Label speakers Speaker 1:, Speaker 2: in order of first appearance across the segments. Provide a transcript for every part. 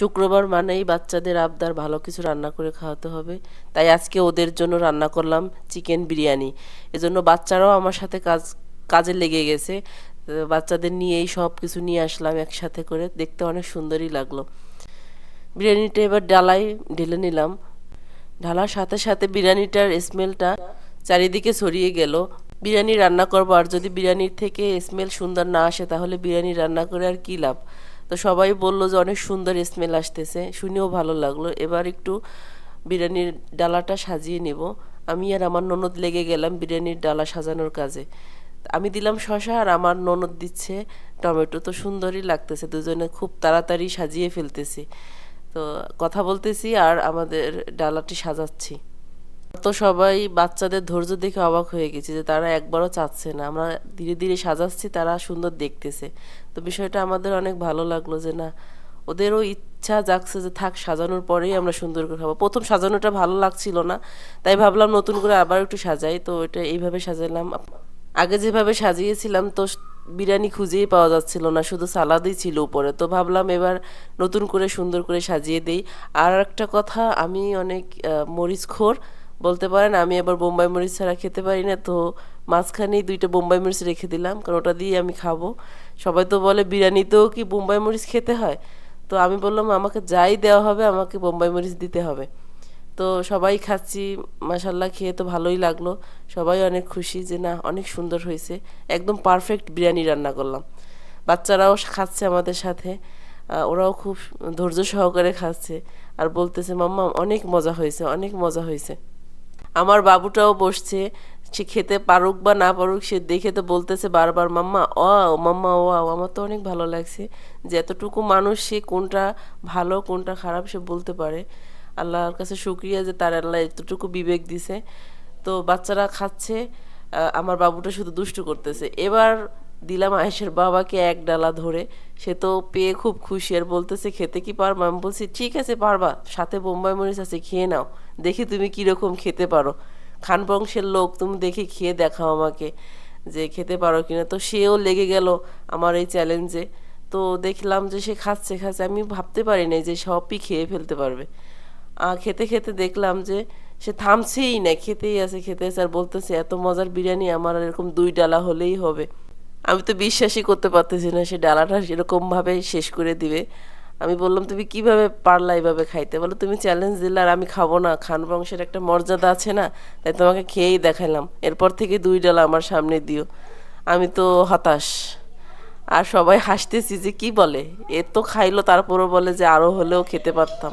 Speaker 1: শুক্রবার মানেই বাচ্চাদের আবদার ভালো কিছু রান্না করে খাওয়াতে হবে। তাই আজকে ওদের জন্য রান্না করলাম চিকেন বিরিয়ানি। এজন্য বাচ্চারাও আমার সাথে কাজ, কাজে লেগে গেছে। বাচ্চাদের নিয়েই সব কিছু নিয়ে আসলাম একসাথে করে। দেখতে অনেক সুন্দরই লাগল। বিরিয়ানিটা এবার ডালাই ঢেলে নিলাম। ঢালার সাথে সাথে বিরিয়ানিটার স্মেলটা চারিদিকে ছড়িয়ে গেল। বিরিয়ানি রান্না করব, আর যদি বিরিয়ানির থেকে স্মেল সুন্দর না আসে, তাহলে বিরিয়ানি রান্না করে আর কী লাভ? তো সবাই বলল যে অনেক সুন্দর স্মেল আসতেছে, শুনেও ভালো লাগল। এবার একটু বিরিয়ানির ডালাটা সাজিয়ে নেব। আমি আর আমার ননদ লেগে গেলাম বিরিয়ানির ডালা সাজানোর কাজে। আমি দিলাম শশা আর আমার ননদ দিচ্ছে টমেটো। তো সুন্দরই লাগতেছে, দুজনে খুব তাড়াতাড়ি সাজিয়ে ফেলতেছি। তো কথা বলতেছি আর আমাদের ডালাটি সাজাচ্ছি। তো সবাই বাচ্চাদের ধৈর্য দেখে অবাক হয়ে গেছি যে তারা একবারও চাচ্ছে না। আমরা ধীরে ধীরে সাজাচ্ছি, তারা সুন্দর দেখতেছে। তো বিষয়টা আমাদের অনেক ভালো লাগল যে না, ওদেরও ইচ্ছা জাগছে যে থাক, সাজানোর পরেই আমরা সুন্দর করে খাব। প্রথম সাজানোটা ভালো লাগছিল না, তাই ভাবলাম নতুন করে আবার একটু সাজাই। তো এটা এইভাবে সাজালাম। আগে যেভাবে সাজিয়েছিলাম তো বিরিয়ানি খুঁজেই পাওয়া যাচ্ছিল না, শুধু সালাদই ছিল উপরে। তো ভাবলাম এবার নতুন করে সুন্দর করে সাজিয়ে দেই। আর একটা কথা, আমি অনেক মরিচখোর বলতে পারেন, আমি এবার বোম্বাই মরিচ ছাড়া খেতে পারি না, তো মাঝখানেই দুইটা বোম্বাই মরিচ রেখে দিলাম, কারণ ওটা দিয়ে আমি খাব। সবাই তো বলে, বিরিয়ানিতেও কি বোম্বাই মরিচ খেতে হয়? তো আমি বললাম, আমাকে যাই দেওয়া হবে, আমাকে বোম্বাই মরিচ দিতে হবে। তো সবাই খাচ্ছি মাসাল্লাহ খেয়ে তো ভালোই লাগল। সবাই অনেক খুশি যে, না, অনেক সুন্দর হয়েছে। একদম পারফেক্ট বিরিয়ানি রান্না করলাম। বাচ্চারাও খাচ্ছে আমাদের সাথে ওরাও খুব ধৈর্য সহকারে খাচ্ছে। আর বলতেছে, মাম্মা, অনেক মজা হয়েছে, অনেক মজা হয়েছে। আমার বাবুটাও বসছে, সে খেতে পারুক বা না পারুক, সে দেখে তো বলতেছে বারবার, মাম্মা ও মাম্মা ও আমার তো অনেক ভালো লাগছে। যে এতটুকু মানুষ, সে কোনটা ভালো, কোনটা খারাপ, সে বলতে পারে। আল্লাহর কাছে শুক্রিয়া যে তার আল্লাহ এতটুকু বিবেক দিছে। তো বাচ্চারা খাচ্ছে আমার বাবুটা শুধু দুষ্টু করতেছে। এবার দিলাম আয়েশের বাবাকে এক ডালা ধরে। সে তো পেয়ে খুব খুশি আর বলতেছে খেতে কি পারব? আমি বলছি ঠিক আছে পারবা। সাথে বোম্বাই মরিচ আছে খেয়ে নাও। দেখি তুমি কীরকম খেতে পারো। খান বংশের লোক তুমি দেখে খেয়ে দেখাও আমাকে যে খেতে পারো কিনা। তো সেও লেগে গেল আমার এই চ্যালেঞ্জে তো দেখলাম যে সে খাচ্ছে খাচ্ছে। আমি ভাবতে পারি নাই যে সবই খেয়ে ফেলতে পারবে। আহ, খেতে খেতে দেখলাম যে সে থামছেই না খেতেই আছে খেতে আছে। আর বলতেছে এত মজার বিরিয়ানি আমার আর এরকম দুই ডালা হলেই হবে। আমি তো বিশ্বাসই করতে পারতেছি না সে ডালাটা সেরকম ভাবে শেষ করে দিবে। আমি বললাম, তুমি কীভাবে পারলা এইভাবে খাইতে? বলো, তুমি চ্যালেঞ্জ দিলে আর আমি খাব না। খান বংশের একটা মর্যাদা আছে না, তাই তোমাকে খেয়েই দেখাইলাম। এরপর থেকে দুই ডালা আমার সামনে দিও। আমি তো হতাশ। আর সবাই হাসতেছি যে কি বলে? এ তো খাইলো, তারপরও বলে যে আরও হলেও খেতে পারতাম।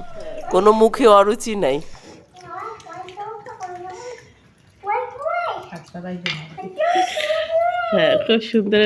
Speaker 1: কোনো মুখে অরুচি নাই।
Speaker 2: আচ্ছা
Speaker 1: হ্যাঁ খুব সুন্দর